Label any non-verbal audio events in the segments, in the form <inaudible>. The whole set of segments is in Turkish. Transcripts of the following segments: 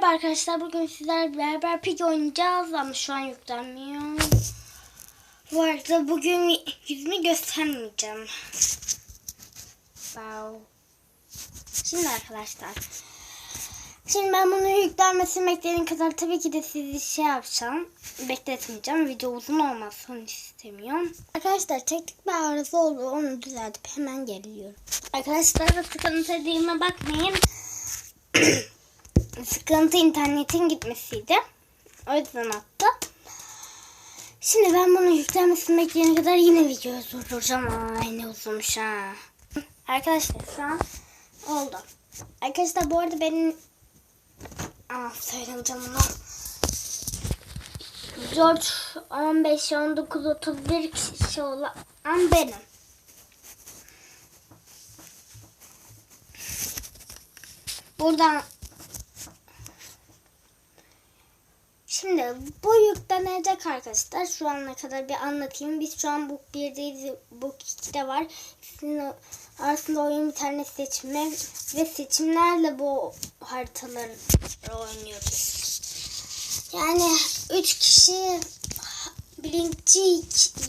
Merhaba arkadaşlar bugün sizlerle beraber pig oynayacağız ama şu an yüklenmiyor. Bu arada bugün yüzümü göstermeyeceğim. Wow. Şimdi arkadaşlar. Şimdi ben bunu yüklenmesini beklediğim kadar tabii ki de sizi şey yapacağım. Bekletmeyeceğim. Video uzun olmasını istemiyorum. Arkadaşlar teknik bir arıza oldu. Onu düzeltip hemen geliyorum. Arkadaşlar sıkıntı dediğime bakmayın. <clears throat> sıkıntı internetin gitmesiydi. O yüzden attı. Şimdi ben bunu yüklenmesini bekleyene kadar yine videoyu durduracağım. Ay ne uzunmuş ha. Arkadaşlar şu an oldu. Arkadaşlar bu arada benim Aa söylemeyeceğim bunu. George 15, 19, 31 kişi olan benim. Buradan Şimdi bu yüklenecek arkadaşlar. Şu ana kadar bir anlatayım. Biz şu an Book 1'deyiz. Book 2'de var. Sizin arasında oyun bir tane seçme ve seçimlerle bu haritaları oynuyoruz. Yani 3 kişi birinci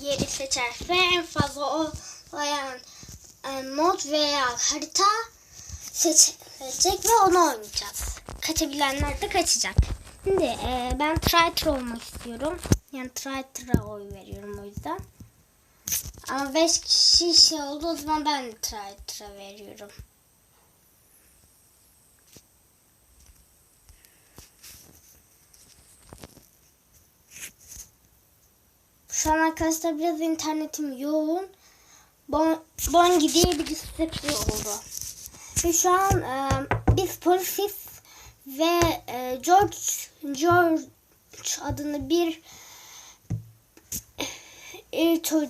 yeri seçerse en fazla o olayan e, mod veya harita seçilecek ve onu oynayacağız. Kaçabilenler de kaçacak. Şimdi e, ben Triter olmak istiyorum. Yani Triter'a oy veriyorum o yüzden. Ama 5 kişi şey oldu o zaman ben Triter'a veriyorum. Şu an arkadaşlar biraz internetim yoğun. Bon, Bongi diye bir site oldu. Ve şu an e, biz polisiz ve e, George George adında bir e, ço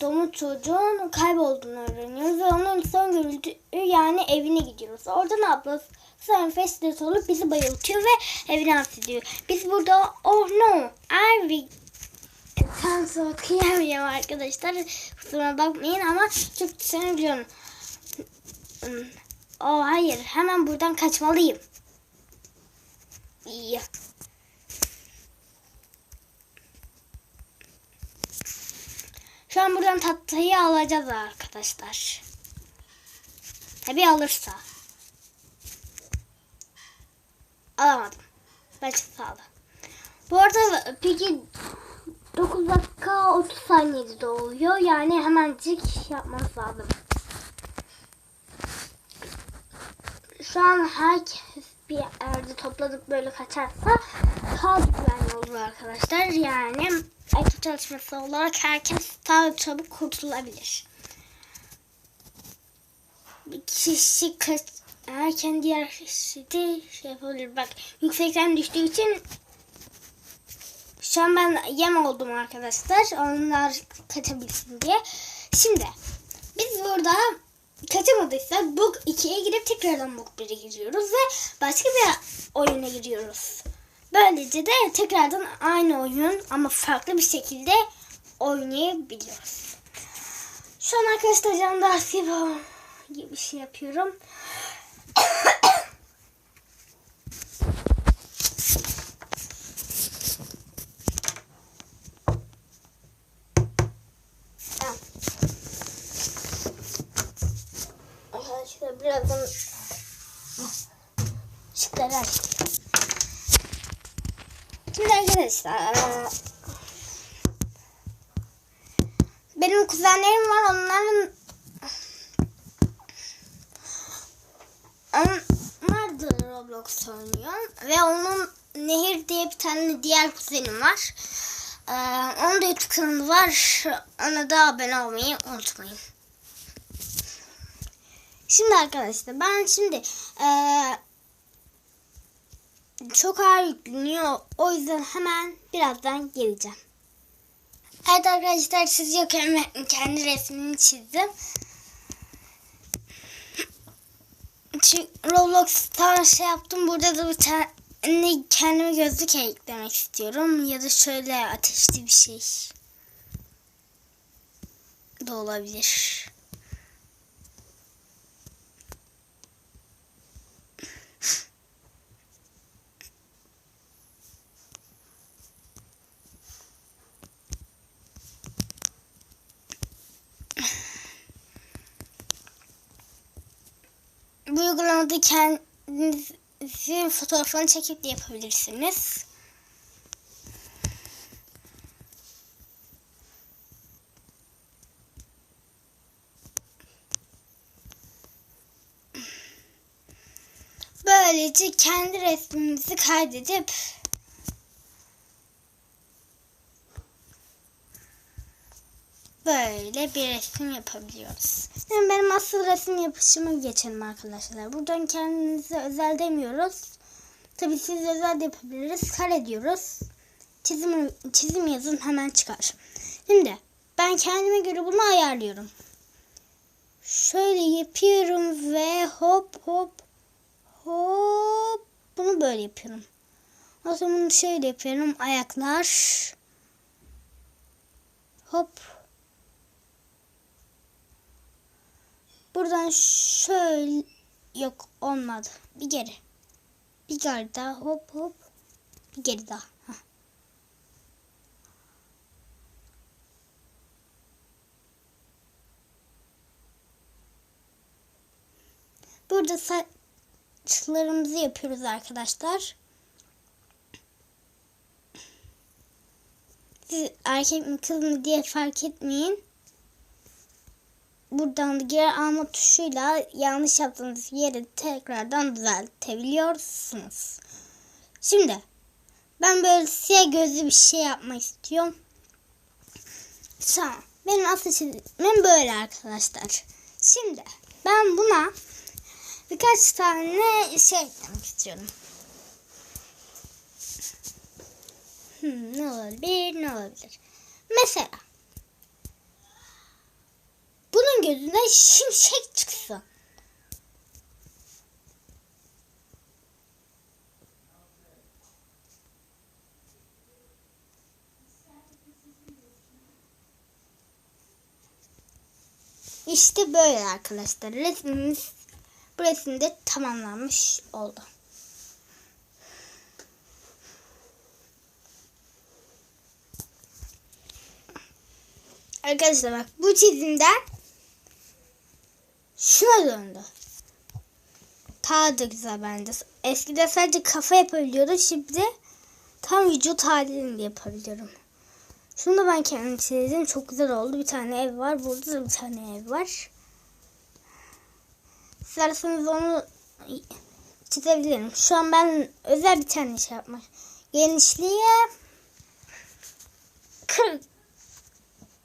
domuz çocuğun kaybolduğunu öğreniyoruz ve onun son görüldüğü yani evine gidiyoruz. Orada ne yapıyoruz? Sonra festivals olup bizi bayıltıyor ve evine hapsediyor. Biz burada oh no I will Kansa okuyamıyorum arkadaşlar. Kusura bakmayın ama seni biliyorum. Oh hayır hemen buradan kaçmalıyım. İyi. Şu an buradan tatlıyı alacağız arkadaşlar. Tabi alırsa. Alamadım. Belki sağda. Bu arada peki 9 dakika 30 saniyede doğuyor. Yani hemencik yapmanız lazım. Şu an herkes bir yerde topladık böyle kaçarsa daha güvenli olur arkadaşlar. Yani ekip çalışması olarak herkes daha çabuk kurtulabilir. Bir kişi kaç erken diğer kişi de şey yapabilir. Bak yüksekten düştüğü için şu an ben yem oldum arkadaşlar. Onlar kaçabilsin diye. Şimdi biz burada kaçamadıysak Book 2'ye girip tekrardan Book 1'e giriyoruz ve başka bir oyuna giriyoruz. Böylece de tekrardan aynı oyun ama farklı bir şekilde oynayabiliyoruz. Şu an arkadaşlar canlı arsivo gibi bir şey yapıyorum. Arkadaşlar birazdan ışıkları açtım. Şimdi benim kuzenlerim var onların onlar da Roblox oynuyor ve onun Nehir diye bir tane diğer kuzenim var. Ee, onun da YouTube kanalı var. Ona da abone olmayı unutmayın. Şimdi arkadaşlar ben şimdi ee, çok ağır yükleniyor. O yüzden hemen birazdan geleceğim. Evet arkadaşlar siz yokken kendi resmini çizdim. Çünkü Roblox'tan şey yaptım. Burada da bir tane kendime gözlük eklemek istiyorum. Ya da şöyle ateşli bir şey. Da olabilir. Da kendinizin fotoğrafını çekip de yapabilirsiniz. Böylece kendi resmimizi kaydedip böyle bir resim yapabiliyoruz. Şimdi benim asıl resim yapışıma geçelim arkadaşlar. Buradan kendinize özel demiyoruz. Tabii siz özel de yapabiliriz. Kare diyoruz. Çizim, çizim yazın hemen çıkar. Şimdi ben kendime göre bunu ayarlıyorum. Şöyle yapıyorum ve hop hop hop bunu böyle yapıyorum. O zaman şöyle yapıyorum. Ayaklar hop Buradan şöyle yok olmadı. Bir geri. Bir geri daha hop hop. Bir geri daha. Burada saçlarımızı yapıyoruz arkadaşlar. Siz erkek mi kız mı diye fark etmeyin buradan geri alma tuşuyla yanlış yaptığınız yeri tekrardan düzeltebiliyorsunuz. Şimdi ben böyle siyah gözlü bir şey yapmak istiyorum. Tamam. Benim asıl çizimim böyle arkadaşlar. Şimdi ben buna birkaç tane şey eklemek istiyorum. Hmm, ne olabilir ne olabilir. Mesela gözünden şimşek çıksın. İşte böyle arkadaşlar. Resmimiz bu resimde tamamlanmış oldu. Arkadaşlar bak bu çizimden şuna döndü. Daha bence. Eskiden sadece kafa yapabiliyordum. Şimdi tam vücut halini yapabiliyorum. Şunu da ben kendim çizdim. Çok güzel oldu. Bir tane ev var. Burada da bir tane ev var. İsterseniz onu çizebilirim. Şu an ben özel bir tane şey yapmak. Genişliği 40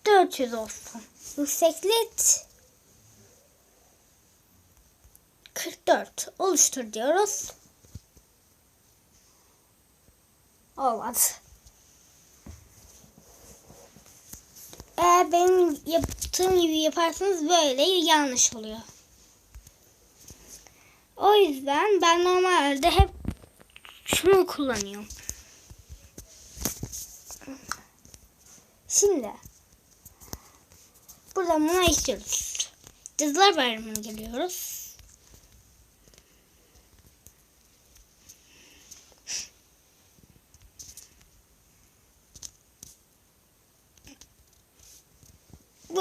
400 olsun. Yükseklik 44 oluştur diyoruz. Olmadı. Eğer benim yaptığım gibi yaparsanız böyle yanlış oluyor. O yüzden ben normalde hep şunu kullanıyorum. Şimdi buradan buna istiyoruz. Cadılar Bayramı'na geliyoruz.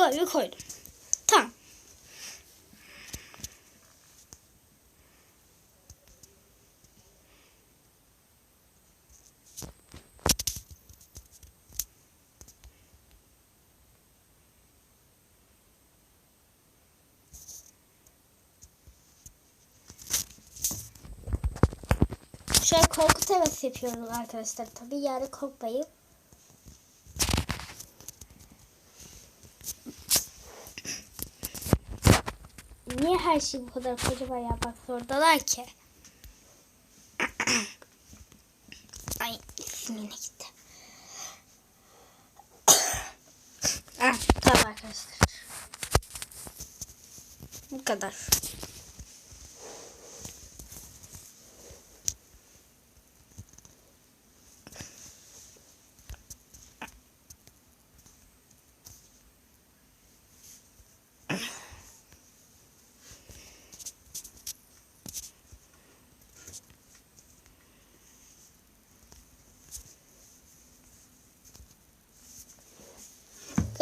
Böyle koydum. Tamam. Şöyle korku tevesi yapıyoruz arkadaşlar. Tabii yani korkmayın. Niye her şey bu kadar kocaman yapmak zorundalar ki? <clears throat> Ay isim yine gitti. <clears throat> ah, tamam arkadaşlar. Bu kadar.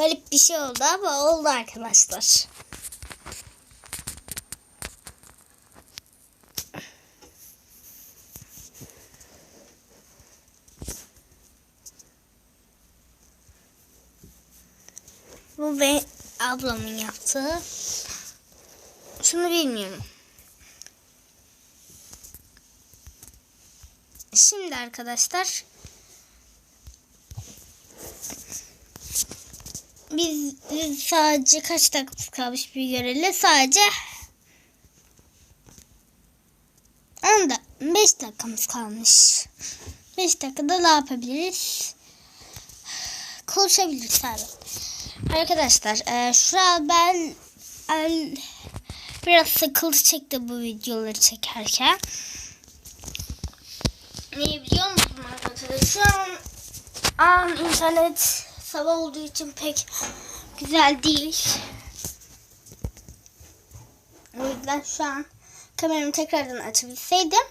Garip bir şey oldu ama oldu arkadaşlar. Bu ve ablamın yaptığı. Şunu bilmiyorum. Şimdi arkadaşlar biz, sadece kaç dakika kalmış bir görelim. Sadece 10 da 5 dakikamız kalmış. 5 dakikada ne yapabiliriz? Konuşabiliriz abi. Arkadaşlar e, şu an ben el, biraz sıkıntı çekti bu videoları çekerken. Niye biliyor musun arkadaşlar? Şu an, an internet sabah olduğu için pek güzel değil. O yüzden şu an kameramı tekrardan açabilseydim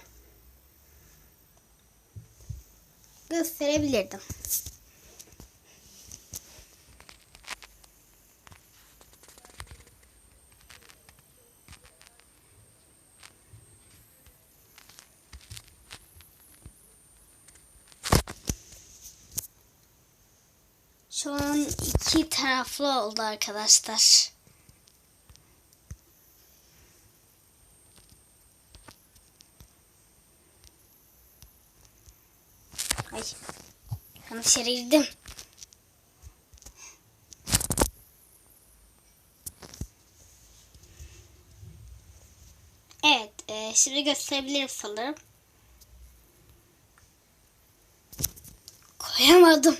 gösterebilirdim. An iki taraflı oldu arkadaşlar. Ay. Yanlış yere girdim. Evet. E, şimdi gösterebilirim sanırım. Koyamadım.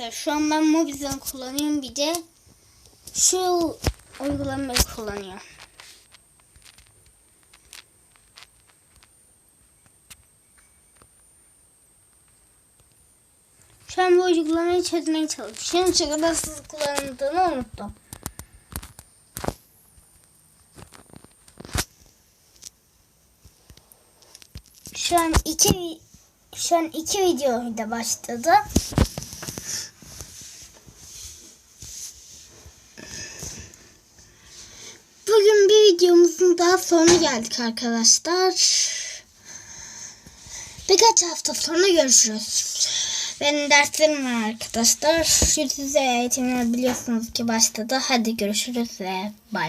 Neyse şu an ben Mobizen kullanıyorum bir de şu uygulamayı kullanıyorum. Şu an bu uygulamayı çözmeye çalışıyorum. Çünkü nasıl kullanıldığını unuttum. Şu an iki şu an iki video da başladı. Bugün bir videomuzun daha sonuna geldik arkadaşlar. Birkaç hafta sonra görüşürüz. Benim derslerim var arkadaşlar. Yüz yüze eğitimler biliyorsunuz ki başladı. Hadi görüşürüz ve bay bay.